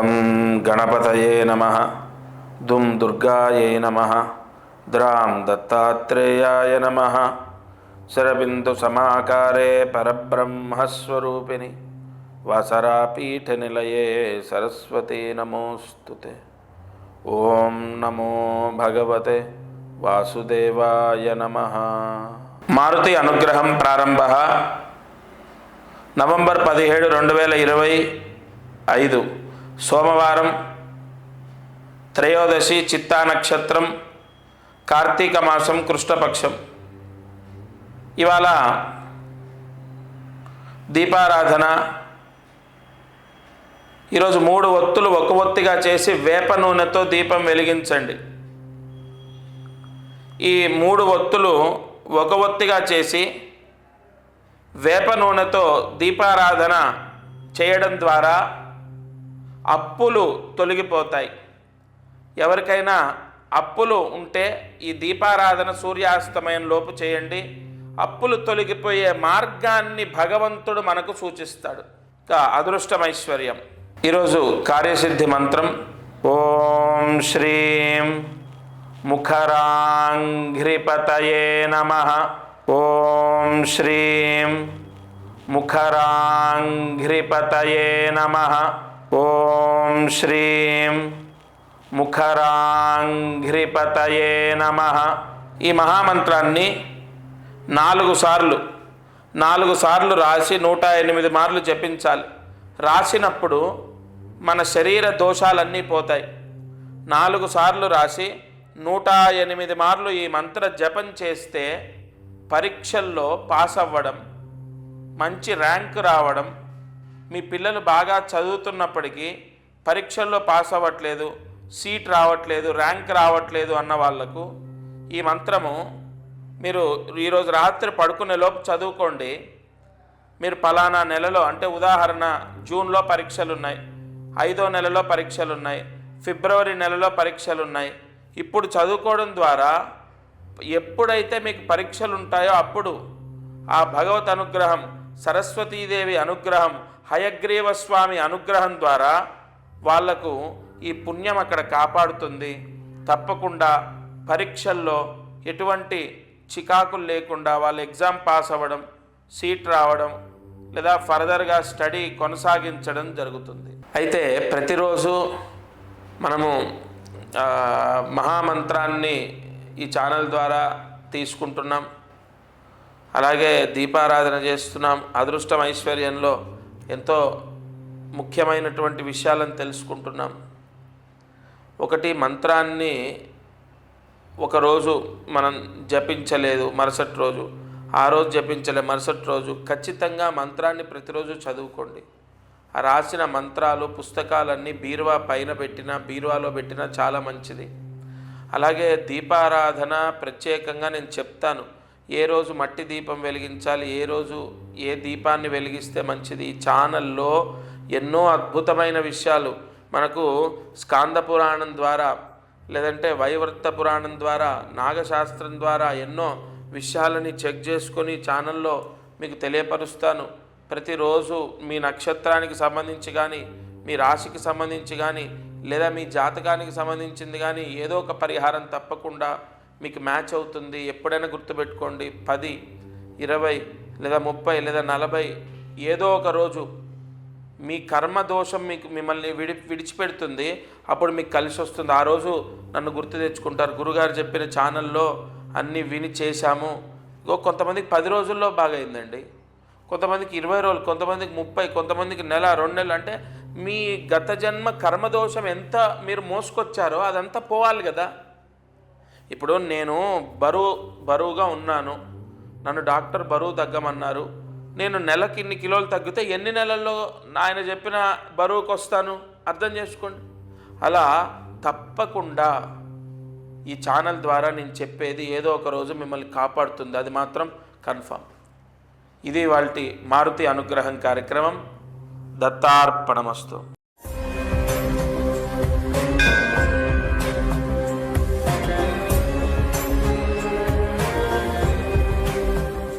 గం గణపతయే నమ దుం దుర్గాయే నమ ద్రాం దత్తాత్రేయాయ నమ శరబిందు సమాకారే పరబ్రహ్మస్వరూపిణి వసరాపీఠ నిలయే సరస్వతీ నమోస్తు ఓం నమో భగవతే వాసుదేవాయ నమ మారుతి అనుగ్రహం ప్రారంభ నవంబర్ పదిహేడు రెండు వేల ఇరవై ఐదు సోమవారం త్రయోదశి చిత్తా నక్షత్రం కార్తీక మాసం కృష్ణపక్షం. ఇవాళ దీపారాధన. ఈరోజు మూడు ఒత్తులు ఒక ఒత్తిగా చేసి వేప నూనెతో దీపం వెలిగించండి. ఈ మూడు ఒత్తులు ఒక ఒత్తిగా చేసి వేప నూనెతో దీపారాధన చేయడం ద్వారా అప్పులు తొలగిపోతాయి. ఎవరికైనా అప్పులు ఉంటే ఈ దీపారాధన సూర్యాస్తమయం లోపు చేయండి. అప్పులు తొలగిపోయే మార్గాన్ని భగవంతుడు మనకు సూచిస్తాడు. ఇంకా అదృష్టమైశ్వర్యం. ఈరోజు కార్యసిద్ధి మంత్రం. ఓం శ్రీం ముఖరాంఘ్రిపతయే నమ. ఓం శ్రీం ముఖరాంఘ్రిపతయే నమ. ఓం శ్రీం ముఖరాంఘ్రిపతయే నమ ఈ మహామంత్రాన్ని నాలుగు సార్లు నాలుగు సార్లు రాసి నూట ఎనిమిది మార్లు జపించాలి. రాసినప్పుడు మన శరీర దోషాలన్నీ పోతాయి. నాలుగు సార్లు రాసి నూట ఎనిమిది మార్లు ఈ మంత్ర జపం చేస్తే పరీక్షల్లో పాస్ అవ్వడం మంచి ర్యాంక్ రావడం మీ పిల్లలు బాగా చదువుతున్నప్పటికీ పరీక్షల్లో పాస్ అవ్వట్లేదు సీట్ రావట్లేదు ర్యాంక్ రావట్లేదు అన్న వాళ్ళకు ఈ మంత్రము మీరు ఈరోజు రాత్రి పడుకునే లోపు చదువుకోండి. మీరు పలానా నెలలో అంటే ఉదాహరణ జూన్లో పరీక్షలు ఉన్నాయి ఐదో నెలలో పరీక్షలు ఉన్నాయి ఫిబ్రవరి నెలలో పరీక్షలు ఉన్నాయి. ఇప్పుడు చదువుకోవడం ద్వారా ఎప్పుడైతే మీకు పరీక్షలు ఉంటాయో అప్పుడు ఆ భగవత్ అనుగ్రహం సరస్వతీదేవి అనుగ్రహం హయగ్రీవ స్వామి అనుగ్రహం ద్వారా వాళ్ళకు ఈ పుణ్యం అక్కడ కాపాడుతుంది. తప్పకుండా పరీక్షల్లో ఎటువంటి చికాకులు లేకుండా వాళ్ళు ఎగ్జామ్ పాస్ అవ్వడం సీట్ రావడం లేదా ఫర్దర్గా స్టడీ కొనసాగించడం జరుగుతుంది. అయితే ప్రతిరోజు మనము మహామంత్రాన్ని ఈ ఛానల్ ద్వారా తీసుకుంటున్నాం. అలాగే దీపారాధన చేస్తున్నాం. అదృష్టం ఐశ్వర్యంలో ఎంతో ముఖ్యమైనటువంటి విషయాలను తెలుసుకుంటున్నాం. ఒకటి మంత్రాన్ని ఒకరోజు మనం జపించలేదు మరుసటి రోజు. ఆ రోజు జపించలే మరుసటి రోజు. ఖచ్చితంగా మంత్రాన్ని ప్రతిరోజు చదువుకోండి. రాసిన మంత్రాలు పుస్తకాలన్నీ బీరువా పైన పెట్టినా బీరువాలో పెట్టినా చాలా మంచిది. అలాగే దీపారాధన ప్రత్యేకంగా నేను చెప్తాను. ఏ రోజు మట్టి దీపం వెలిగించాలి ఏ రోజు ఏ దీపాన్ని వెలిగిస్తే మంచిది? ఈ ఛానల్లో ఎన్నో అద్భుతమైన విషయాలు. మనకు స్కాంద పురాణం ద్వారా లేదంటే వైవర్త పురాణం ద్వారా నాగశాస్త్రం ద్వారా ఎన్నో విషయాలని చెక్ చేసుకొని ఛానల్లో మీకు తెలియపరుస్తాను. ప్రతిరోజు మీ నక్షత్రానికి సంబంధించి కానీ మీ రాశికి సంబంధించి కానీ లేదా మీ జాతకానికి సంబంధించింది కానీ ఏదో ఒక పరిహారం తప్పకుండా మీకు మ్యాచ్ అవుతుంది ఎప్పుడైనా గుర్తుపెట్టుకోండి. పది ఇరవై లేదా ముప్పై లేదా నలభై ఏదో ఒక రోజు మీ కర్మ దోషం మీకు మిమ్మల్ని విడి విడిచిపెడుతుంది. అప్పుడు మీకు కలిసి వస్తుంది. ఆ రోజు నన్ను గుర్తు తెచ్చుకుంటారు. గురుగారు చెప్పిన ఛానల్లో అన్నీ విని చేశాము. కొంతమందికి పది రోజుల్లో బాగైందండి. కొంతమందికి ఇరవై రోజులు కొంతమందికి ముప్పై కొంతమందికి నెల రెండు నెలలు అంటే మీ గత జన్మ కర్మదోషం ఎంత మీరు మోసుకొచ్చారో అదంతా పోవాలి కదా. ఇప్పుడు నేను బరువు బరువుగా ఉన్నాను. నన్ను డాక్టర్ బరువు తగ్గమన్నారు. నేను నెలకి ఇన్ని కిలోలు తగ్గితే ఎన్ని నెలల్లో ఆయన చెప్పిన బరువుకు వస్తాను అర్థం చేసుకోండి. అలా తప్పకుండా ఈ ఛానల్ ద్వారా నేను చెప్పేది ఏదో ఒక రోజు మిమ్మల్ని కాపాడుతుంది. అది మాత్రం కన్ఫామ్ ఇది వాళ్ళ మారుతి అనుగ్రహం కార్యక్రమం. దత్తార్పణమస్తు.